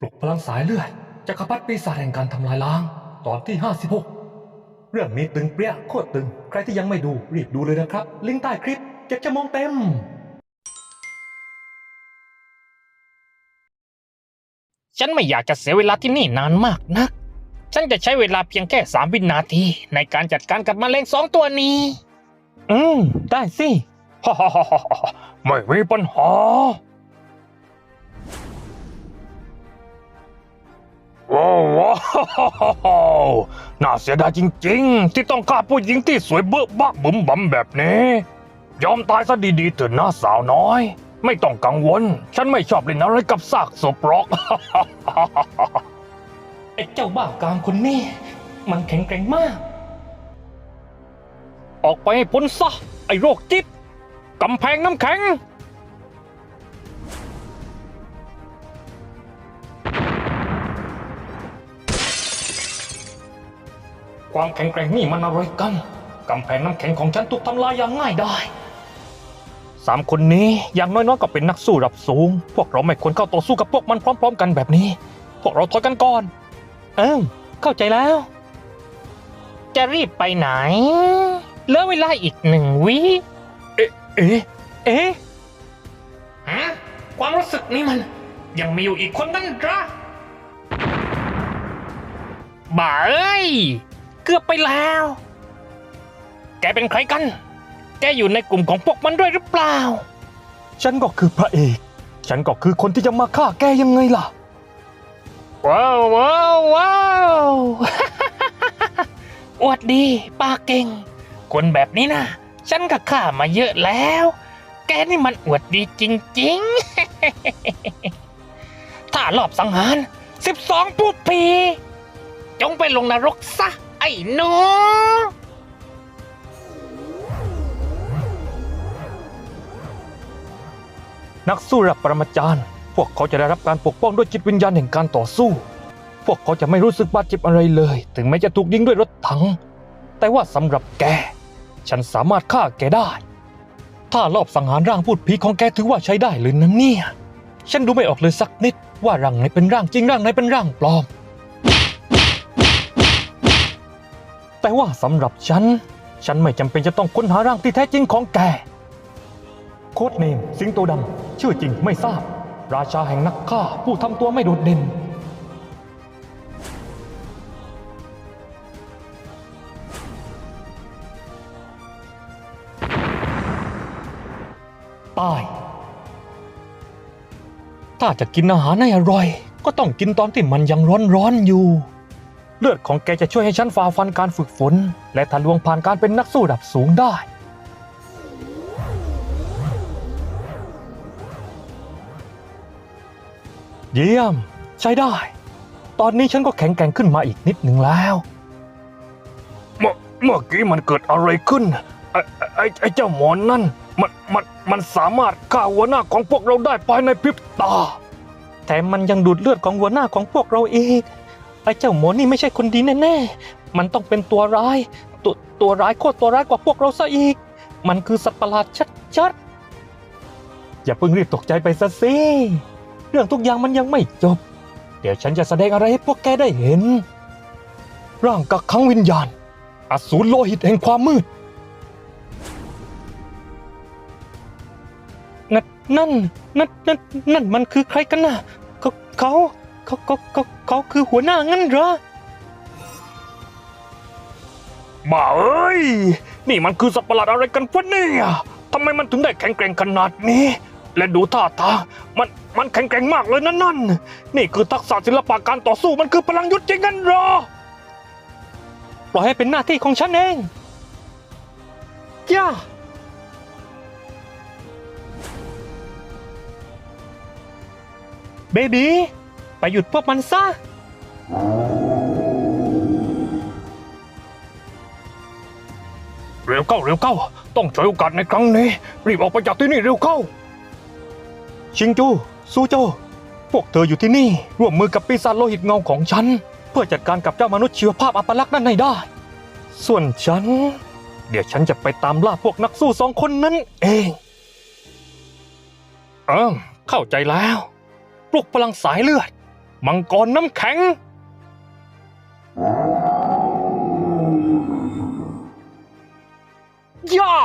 ปลุกพลังสายเลือดจักรพรรดิปีศาจแห่งการทำลายล้าง ตอนที่ 56 เรื่องนี้ตึงเปรี้ยโคตรตึง ใครที่ยังไม่ดูรีบดูเลยนะครับ ลิงก์ใต้คลิปเจ็ดชั่วโมงเต็ม ฉันไม่อยากจะเสียเวลาที่นี่นานมากนัก ฉันจะใช้เวลาเพียงแค่สามวินาที ในการจัดการกับแมลงสองตัวนี้ อืม ได้สิฮ่าฮ่าฮ่าฮ่าไม่มีปัญหา น่าเสียดายจริงๆ ที่ต้องฆ่าผู้หญิงที่สวยเบ้อบ้าบึมบัมแบบนี้ ยอมตายซะดีๆเถอะนะสาวน้อย ไม่ต้องกังวล ฉันไม่ชอบเล่นอะไรกับซากศพหรอก ไอ้เจ้าบ้ากามคนนี้ มันแข็งแกร่งมาก ออกไปให้พ้นซะ ไอ้โรคจิตกำแพงน้ำแข็ง ความแข็งแกร่งนี่มันอะไรกัน กำแพงน้ำแข็งของฉันถูกทำลายอย่างง่ายได้สามคนนี้อย่างน้อยๆก็เป็นนักสู้ระดับสูง พวกเราไม่ควรเข้าต่อสู้กับพวกมันพร้อม ๆ กันแบบนี้ พวกเราถอยกันก่อน เอ้าเข้าใจแล้ว จะรีบไปไหน เหลือเวลาอีกหนึ่งวิ เอ๊ะ เอ๊ะ เอ๊ะฮะความรู้สึกนี้มัน ยังมีอยู่อีกคนนั่นเหรอบ้าเอ้ยเกือบไปแล้ว แกเป็นใครกัน แกอยู่ในกลุ่มของพวกมันด้วยหรือเปล่า ฉันก็คือพระเอก ฉันก็คือคนที่จะมาฆ่าแกยังไงล่ะ ว้าวว้าวว้าว อวดดีปากเก่ง คนแบบนี้นะฉันก็ฆ่ามาเยอะแล้ว แกนี่มันอวดดีจริงๆ ถ้ารอบสังหาร 12 ผู้ผีจงไปลงนรกซะ ไอ้หนูนักสู้ระดับปรมาจารย์ พวกเขาจะได้รับการปกป้องด้วยจิตวิญญาณแห่งการต่อสู้ พวกเขาจะไม่รู้สึกบาดเจ็บอะไรเลย ถึงแม้จะถูกยิงด้วยรถถัง แต่ว่าสำหรับแก ฉันสามารถฆ่าแกได้ ถ้ารอบสังหารร่างพูดผีของแกถือว่าใช้ได้เลยนะเนี่ย ฉันดูไม่ออกเลยสักนิดว่าร่างไหนเป็นร่างจริงร่างไหนเป็นร่างปลอม แต่ว่าสำหรับฉัน ฉันไม่จำเป็นจะต้องค้นหาร่างที่แท้จริงของแก โคดเนม สิงโตดำชื่อจริงไม่ทราบ ราชาแห่งนักฆ่าผู้ทำตัวไม่โดดเด่น ตาย ถ้าจะกินอาหารให้อร่อย ก็ต้องกินตอนที่มันยังร้อนๆอยู่ เลือดของแกจะช่วยให้ฉันฝ่าฟันการฝึกฝน และทะลวงผ่านการเป็นนักสู้ระดับสูงได้ เยี่ยม ใช้ได้ ตอนนี้ฉันก็แข็งแกร่งขึ้นมาอีกนิดหนึ่งแล้ว เมื่อเมื่อกี้มันเกิดอะไรขึ้น ไอ้ไอ้ไอ้เจ้าหมอนนั่น มันมันมันสามารถฆ่าหัวหน้าของพวกเราได้ภายในพริบตาแถมมันยังดูดเลือดของหัวหน้าของพวกเราอีก ไอ้เจ้าหมอนี่ไม่ใช่คนดีแน่ๆ มันต้องเป็นตัวร้าย ตัวตัวร้ายโคตรตัวร้ายกว่าพวกเราซะอีก มันคือสัตว์ประหลาดชัดๆ อย่าเพิ่งรีบตกใจไปซะสิ เรื่องทุกอย่างมันยังไม่จบ เดี๋ยวฉันจะแสดงอะไรให้พวกแกได้เห็น ร่างกักขังวิญญาณ อสูรโลหิตแห่งความมืด นั่นนั่นนั่นนั่นนั่นมันคือใครกันน่ะเขาเขา เขาเขาเขาเขาคือหัวหน้างั้นเหรอบ้าเอ้ย นี่มันคือสัตว์ประหลาดอะไรกันวะเนี่ยทำไมมันถึงได้แข็งแกร่งขนาดนี้ และดูท่าทางมันมันแข็งแกร่งมากเลยนะนั่นนี่คือทักษะศิลปะการต่อสู้มันคือพลังยุทธจริงกันเหรอปล่อยให้เป็นหน้าที่ของฉันเองย่าเบบี ไปหยุดพวกมันซะ เร็วเข้าเร็วเข้า ต้องฉวยโอกาสในครั้งนี้ รีบออกไปจากที่นี่เร็วเข้า ชิงจู ซูโจ พวกเธออยู่ที่นี่ ร่วมมือกับปีศาจโลหิตเงาของฉัน เพื่อจัดการกับเจ้ามนุษย์ชีวภาพอัปลักษณ์นั่นให้ได้ ส่วนฉัน เดี๋ยวฉันจะไปตามล่าพวกนักสู้สองคนนั้นเองเออเข้าใจแล้ว ปลุกพลังสายเลือด มังกรน้ำแข็ง ย่า